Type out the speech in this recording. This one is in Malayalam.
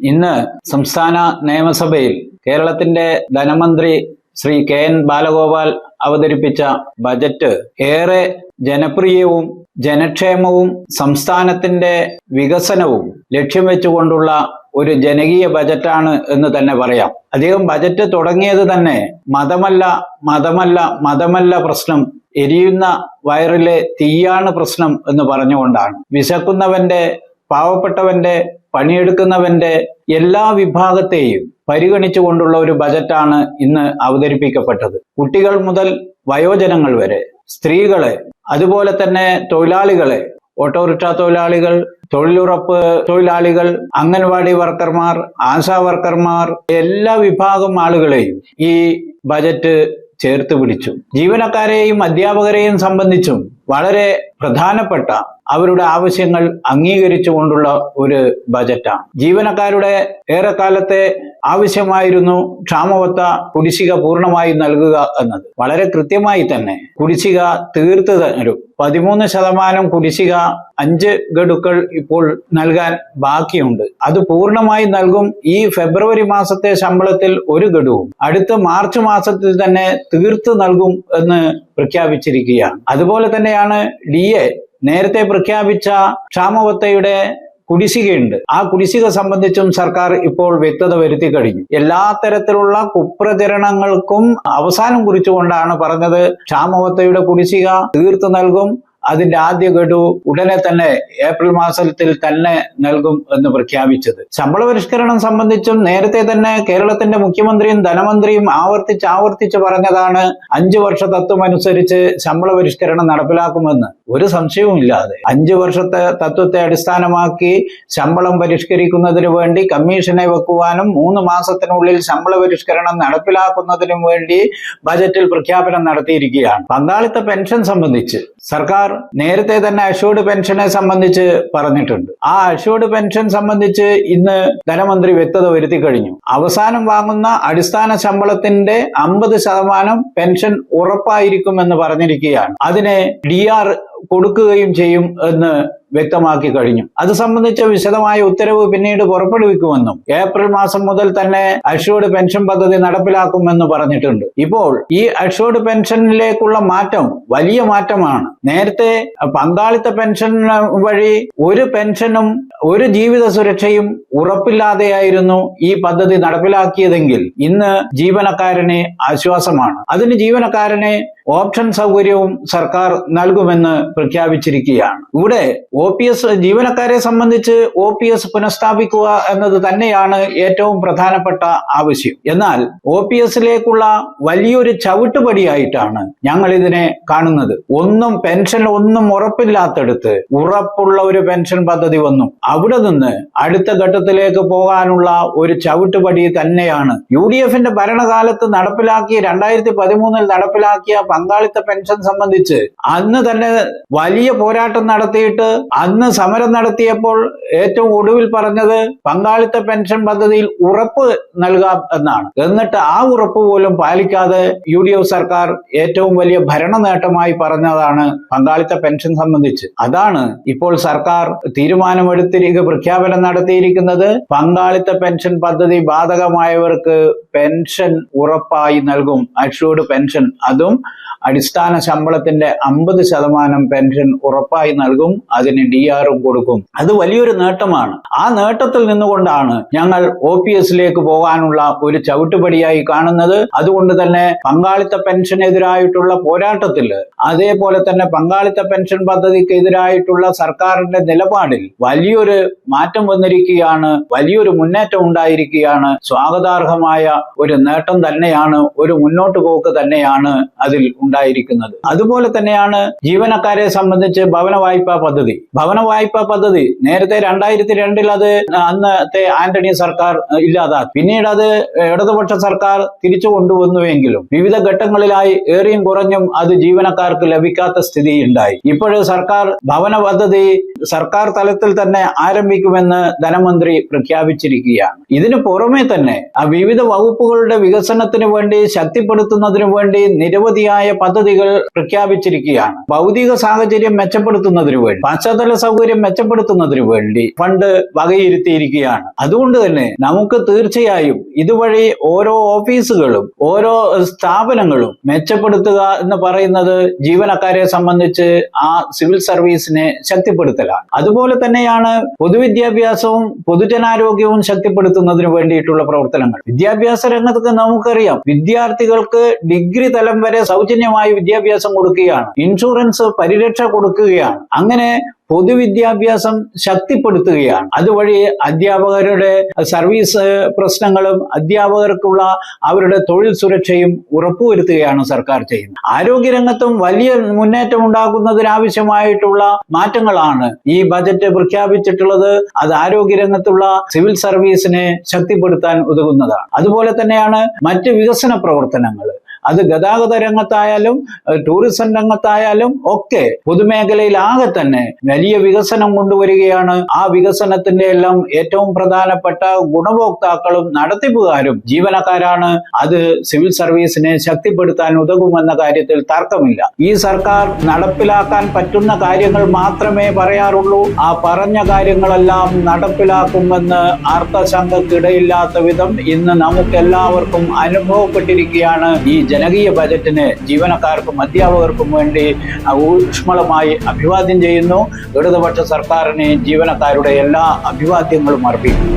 ഇന്ന് സംസ്ഥാന നിയമസഭയിൽ കേരളത്തിന്റെ ധനമന്ത്രി ശ്രീ കെ എൻ ബാലഗോപാൽ അവതരിപ്പിച്ച ബജറ്റ് ഏറെ ജനപ്രിയവും ജനക്ഷേമവും സംസ്ഥാനത്തിന്റെ വികസനവും ലക്ഷ്യം വെച്ചുകൊണ്ടുള്ള ഒരു ജനകീയ ബജറ്റാണ് എന്ന് തന്നെ പറയാം. അദ്ദേഹം ബജറ്റ് തുടങ്ങിയത് തന്നെ മതമല്ല മതമല്ല മതമല്ല പ്രശ്നം എരിയുന്ന വയറിലെ തീയാണ് പ്രശ്നം എന്ന് പറഞ്ഞുകൊണ്ടാണ്. വിശക്കുന്നവന്റെ പാവപ്പെട്ടവന്റെ പണിയെടുക്കുന്നവന്റെ എല്ലാ വിഭാഗത്തെയും പരിഗണിച്ചുകൊണ്ടുള്ള ഒരു ബജറ്റാണ് ഇന്ന് അവതരിപ്പിക്കപ്പെട്ടത്. കുട്ടികൾ മുതൽ വയോജനങ്ങൾ വരെ സ്ത്രീകളെ അതുപോലെ തന്നെ തൊഴിലാളികളെ ഓട്ടോറിക്ഷ തൊഴിലാളികൾ തൊഴിലുറപ്പ് തൊഴിലാളികൾ അംഗൻവാടി വർക്കർമാർ ആശാ വർക്കർമാർ എല്ലാ വിഭാഗം ആളുകളെയും ഈ ബജറ്റ് ചേർത്ത് പിടിച്ചു. ജീവനക്കാരെയും അധ്യാപകരെയും സംബന്ധിച്ചും വളരെ പ്രധാനപ്പെട്ട അവരുടെ ആവശ്യങ്ങൾ അംഗീകരിച്ചുകൊണ്ടുള്ള ഒരു ബജറ്റാണ്. ജീവനക്കാരുടെ ഏറെക്കാലത്തെ ആവശ്യമായിരുന്നു ക്ഷാമവത്ത കുടിശ്ശിക പൂർണമായി നൽകുക എന്നത്. വളരെ കൃത്യമായി തന്നെ കുടിശ്ശിക തീർത്ത് തരും. പതിമൂന്ന് ശതമാനം കുടിശ്ശിക അഞ്ച് ഗഡുക്കൾ ഇപ്പോൾ നൽകാൻ ബാക്കിയുണ്ട്. അത് പൂർണമായി നൽകും ഈ ഫെബ്രുവരി മാസത്തെ ശമ്പളത്തിൽ ഒരു ഗഡുവും. അടുത്ത മാർച്ച് മാസത്തിൽ തന്നെ തീർത്തു നൽകും എന്ന് പ്രഖ്യാപിച്ചിരിക്കുകയാണ്. അതുപോലെ തന്നെയാണ് ഡി എ നേരത്തെ പ്രഖ്യാപിച്ച ക്ഷാമബത്തയുടെ കുടിശ്ശികയുണ്ട്. ആ കുടിശ്ശിക സംബന്ധിച്ചും സർക്കാർ ഇപ്പോൾ വ്യക്തത വരുത്തി കഴിഞ്ഞു. എല്ലാ തരത്തിലുള്ള കുപ്രചരണങ്ങൾക്കും അവസാനം കുറിച്ചുകൊണ്ടാണ് പറഞ്ഞത് ക്ഷാമവത്തയുടെ കുടിശ്ശിക തീർത്തു നൽകും അതിന്റെ ആദ്യ ഗഡു ഉടനെ തന്നെ ഏപ്രിൽ മാസത്തിൽ തന്നെ നൽകും എന്ന് പ്രഖ്യാപിച്ചത്. ശമ്പള പരിഷ്കരണം സംബന്ധിച്ചും നേരത്തെ തന്നെ കേരളത്തിന്റെ മുഖ്യമന്ത്രിയും ധനമന്ത്രിയും ആവർത്തിച്ച് ആവർത്തിച്ച് പറഞ്ഞതാണ് അഞ്ചു വർഷ തത്വം അനുസരിച്ച് ശമ്പള പരിഷ്കരണം നടപ്പിലാക്കുമെന്ന്. ഒരു സംശയവും ഇല്ലാതെ. അഞ്ചു വർഷത്തെ തത്വത്തെ അടിസ്ഥാനമാക്കി ശമ്പളം പരിഷ്കരിക്കുന്നതിന് വേണ്ടി കമ്മീഷനെ വെക്കുവാനും മൂന്ന് മാസത്തിനുള്ളിൽ ശമ്പള പരിഷ്കരണം നടപ്പിലാക്കുന്നതിനും വേണ്ടി ബജറ്റിൽ പ്രഖ്യാപനം നടത്തിയിരിക്കുകയാണ്. പങ്കാളിത്ത പെൻഷൻ സംബന്ധിച്ച് സർക്കാർ നേരത്തെ തന്നെ അഷ്യൂർഡ് പെൻഷനെ സംബന്ധിച്ച് പറഞ്ഞിട്ടുണ്ട്. ആ അഷ്യൂർഡ് പെൻഷൻ സംബന്ധിച്ച് ഇന്ന് ധനമന്ത്രി വ്യക്തത വരുത്തി കഴിഞ്ഞു. അവസാനം വാങ്ങുന്ന അടിസ്ഥാന ശമ്പളത്തിന്റെ അമ്പത് ശതമാനം പെൻഷൻ ഉറപ്പായിരിക്കും എന്ന് പറഞ്ഞിരിക്കുകയാണ്. അതിനെ ഡി കൊടുക്കുകയും ചെയ്യും എന്ന് വ്യക്തമാക്കി കഴിഞ്ഞു. അത് സംബന്ധിച്ച വിശദമായ ഉത്തരവ് പിന്നീട് പുറപ്പെടുവിക്കുമെന്നും ഏപ്രിൽ മാസം മുതൽ തന്നെ അഷോർഡ് പെൻഷൻ പദ്ധതി നടപ്പിലാക്കുമെന്ന് പറഞ്ഞിട്ടുണ്ട്. ഇപ്പോൾ ഈ അഷോർഡ് പെൻഷനിലേക്കുള്ള മാറ്റം വലിയ മാറ്റമാണ്. നേരത്തെ പങ്കാളിത്ത പെൻഷൻ വഴി ഒരു പെൻഷനും ഒരു ജീവിത സുരക്ഷയും ഉറപ്പില്ലാതെയായിരുന്നു ഈ പദ്ധതി നടപ്പിലാക്കിയതെങ്കിൽ ഇന്ന് ജീവനക്കാരന് ആശ്വാസമാണ്. അതിന് ജീവനക്കാരന് ഓപ്ഷൻ സൗകര്യവും സർക്കാർ നൽകുമെന്ന് പ്രഖ്യാപിച്ചിരിക്കുകയാണ്. ഇവിടെ ഒ പി എസ് ജീവനക്കാരെ സംബന്ധിച്ച് ഒ പി എസ് പുനഃസ്ഥാപിക്കുക എന്നത് തന്നെയാണ് ഏറ്റവും പ്രധാനപ്പെട്ട ആവശ്യം. എന്നാൽ ഒ പി എസിലേക്കുള്ള വലിയൊരു ചവിട്ടുപടിയായിട്ടാണ് ഞങ്ങൾ ഇതിനെ കാണുന്നത്. ഒന്നും പെൻഷൻ ഒന്നും ഉറപ്പില്ലാത്തടുത്ത് ഉറപ്പുള്ള ഒരു പെൻഷൻ പദ്ധതി വന്നു. അവിടെ നിന്ന് അടുത്ത ഘട്ടത്തിലേക്ക് പോകാനുള്ള ഒരു ചവിട്ടുപടി തന്നെയാണ്. യു ഡി എഫിന്റെ ഭരണകാലത്ത് നടപ്പിലാക്കിയ രണ്ടായിരത്തി പതിമൂന്നിൽ നടപ്പിലാക്കിയ പങ്കാളിത്ത പെൻഷൻ സംബന്ധിച്ച് അന്ന് തന്നെ വലിയ പോരാട്ടം നടത്തിയിട്ട് അന്ന് സമരം നടത്തിയപ്പോൾ ഏറ്റവും ഒടുവിൽ പറഞ്ഞത് പങ്കാളിത്ത പെൻഷൻ പദ്ധതിയിൽ ഉറപ്പ് നൽകാം എന്നാണ്. എന്നിട്ട് ആ ഉറപ്പ് പോലും പാലിക്കാതെ യു ഡി എഫ് സർക്കാർ ഏറ്റവും വലിയ ഭരണ നേട്ടമായി പറഞ്ഞതാണ് പങ്കാളിത്ത പെൻഷൻ സംബന്ധിച്ച്. അതാണ് ഇപ്പോൾ സർക്കാർ തീരുമാനമെടുത്തിരിക്കുക പ്രഖ്യാപനം നടത്തിയിരിക്കുന്നത് പങ്കാളിത്ത പെൻഷൻ പദ്ധതി ബാധകമായവർക്ക് പെൻഷൻ ഉറപ്പായി നൽകും. അഷ്യൂർഡ് പെൻഷൻ അതും അടിസ്ഥാന ശമ്പളത്തിന്റെ അമ്പത് ശതമാനം പെൻഷൻ ഉറപ്പായി നൽകും. അതിന് ഡി ആറും കൊടുക്കും. അത് വലിയൊരു നേട്ടമാണ്. ആ നേട്ടത്തിൽ നിന്നുകൊണ്ടാണ് ഞങ്ങൾ ഒ പി എസിലേക്ക് പോകാനുള്ള ഒരു ചവിട്ടുപടിയായി കാണുന്നത്. അതുകൊണ്ട് തന്നെ പങ്കാളിത്ത പെൻഷനെതിരായിട്ടുള്ള പോരാട്ടത്തിൽ അതേപോലെ തന്നെ പങ്കാളിത്ത പെൻഷൻ പദ്ധതിക്കെതിരായിട്ടുള്ള സർക്കാരിന്റെ നിലപാടിൽ വലിയൊരു മാറ്റം വന്നിരിക്കുകയാണ്. വലിയൊരു മുന്നേറ്റം ഉണ്ടായിരിക്കുകയാണ്. സ്വാഗതാർഹമായ ഒരു നേട്ടം തന്നെയാണ് ഒരു മുന്നോട്ട് പോക്ക് തന്നെയാണ് അതിൽ ഉണ്ടായിരിക്കുന്നത്. അതുപോലെ തന്നെയാണ് ജീവനക്കാരെ സംബന്ധിച്ച് ഭവന വായ്പാ പദ്ധതി. ഭവന വായ്പാ പദ്ധതി. നേരത്തെ രണ്ടായിരത്തി രണ്ടിൽ അത് അന്നത്തെ ആന്റണി സർക്കാർ ഇല്ലാതാക്കി. പിന്നീട് അത് ഇടതുപക്ഷ സർക്കാർ തിരിച്ചു കൊണ്ടുവന്നുവെങ്കിലും വിവിധ ഘട്ടങ്ങളിലായി ഏറിയും കുറഞ്ഞും അത് ജീവനക്കാർക്ക് ലഭിക്കാത്ത സ്ഥിതി ഉണ്ടായി ഇപ്പോഴും സർക്കാർ ഭവന പദ്ധതി സർക്കാർ തലത്തിൽ തന്നെ ആരംഭിക്കുമെന്ന് ധനമന്ത്രി പ്രഖ്യാപിച്ചിരിക്കുകയാണ്. ഇതിനു പുറമെ തന്നെ വിവിധ വകുപ്പുകളുടെ വികസനത്തിന് വേണ്ടി ശക്തിപ്പെടുത്തുന്നതിനു വേണ്ടി നിരവധിയായ പദ്ധതികൾ പ്രഖ്യാപിച്ചിരിക്കുകയാണ്. ഭൗതിക സാഹചര്യം മെച്ചപ്പെടുത്തുന്നതിനു വേണ്ടി. പശ്ചാത്തല ശുദ്ധജല സൗകര്യം മെച്ചപ്പെടുത്തുന്നതിന് വേണ്ടി ഫണ്ട് വകയിരുത്തിയിരിക്കുകയാണ്. അതുകൊണ്ട് തന്നെ നമുക്ക് തീർച്ചയായും ഇതുവഴി ഓരോ ഓഫീസുകളും ഓരോ സ്ഥാപനങ്ങളും മെച്ചപ്പെടുത്തുക എന്ന് പറയുന്നത് ജീവനക്കാരെ സംബന്ധിച്ച് ആ സിവിൽ സർവീസിനെ ശക്തിപ്പെടുത്തലാണ്. അതുപോലെ തന്നെയാണ് പൊതുവിദ്യാഭ്യാസവും പൊതുജനാരോഗ്യവും ശക്തിപ്പെടുത്തുന്നതിന് വേണ്ടിയിട്ടുള്ള പ്രവർത്തനങ്ങൾ. വിദ്യാഭ്യാസ രംഗത്ത് നമുക്കറിയാം വിദ്യാർത്ഥികൾക്ക് ഡിഗ്രി തലം വരെ സൗജന്യമായി വിദ്യാഭ്യാസം കൊടുക്കുകയാണ്. ഇൻഷുറൻസ് പരിരക്ഷ കൊടുക്കുകയാണ്. അങ്ങനെ പൊതുവിദ്യാഭ്യാസം ശക്തിപ്പെടുത്തുകയാണ്. അതുവഴി അധ്യാപകരുടെ സർവീസ് പ്രശ്നങ്ങളും അധ്യാപകർക്കുള്ള അവരുടെ തൊഴിൽ സുരക്ഷയും ഉറപ്പുവരുത്തുകയാണ് സർക്കാർ ചെയ്യുന്നത്. ആരോഗ്യരംഗത്തും വലിയ മുന്നേറ്റം ഉണ്ടാക്കുന്നതിനാവശ്യമായിട്ടുള്ള മാറ്റങ്ങളാണ് ഈ ബജറ്റ് പ്രഖ്യാപിച്ചിട്ടുള്ളത്. അത് ആരോഗ്യരംഗത്തുള്ള സിവിൽ സർവീസിനെ ശക്തിപ്പെടുത്താൻ ഉതകുന്നതാണ്. അതുപോലെ തന്നെയാണ് മറ്റ് വികസന പ്രവർത്തനങ്ങൾ. അത് ഗതാഗത രംഗത്തായാലും ടൂറിസം രംഗത്തായാലും ഒക്കെ പൊതുമേഖലയിൽ ആകെ തന്നെ വലിയ വികസനം കൊണ്ടുവരികയാണ്. ആ വികസനത്തിന്റെ എല്ലാം ഏറ്റവും പ്രധാനപ്പെട്ട ഗുണഭോക്താക്കളും നടത്തിപ്പുകാരും ജീവനക്കാരാണ്. അത് സിവിൽ സർവീസിനെ ശക്തിപ്പെടുത്താൻ ഉതകുമെന്ന കാര്യത്തിൽ തർക്കമില്ല. ഈ സർക്കാർ നടപ്പിലാക്കാൻ പറ്റുന്ന കാര്യങ്ങൾ മാത്രമേ പറയാറുള്ളൂ. ആ പറഞ്ഞ കാര്യങ്ങളെല്ലാം നടപ്പിലാക്കുമെന്ന് അർത്ഥശങ്കക്കിടയില്ലാത്ത വിധം ഇന്ന് നമുക്കെല്ലാവർക്കും അനുഭവപ്പെട്ടിരിക്കുകയാണ് ഈ ജനകീയ ബജറ്റിന് ജീവനക്കാർക്കും അധ്യാപകർക്കും വേണ്ടി ഊഷ്മളമായി അഭിവാദ്യം ചെയ്യുന്നു. ഇടതുപക്ഷ സർക്കാരിന് ജീവനക്കാരുടെ എല്ലാ അഭിവാദ്യങ്ങളും അർപ്പിക്കുന്നു.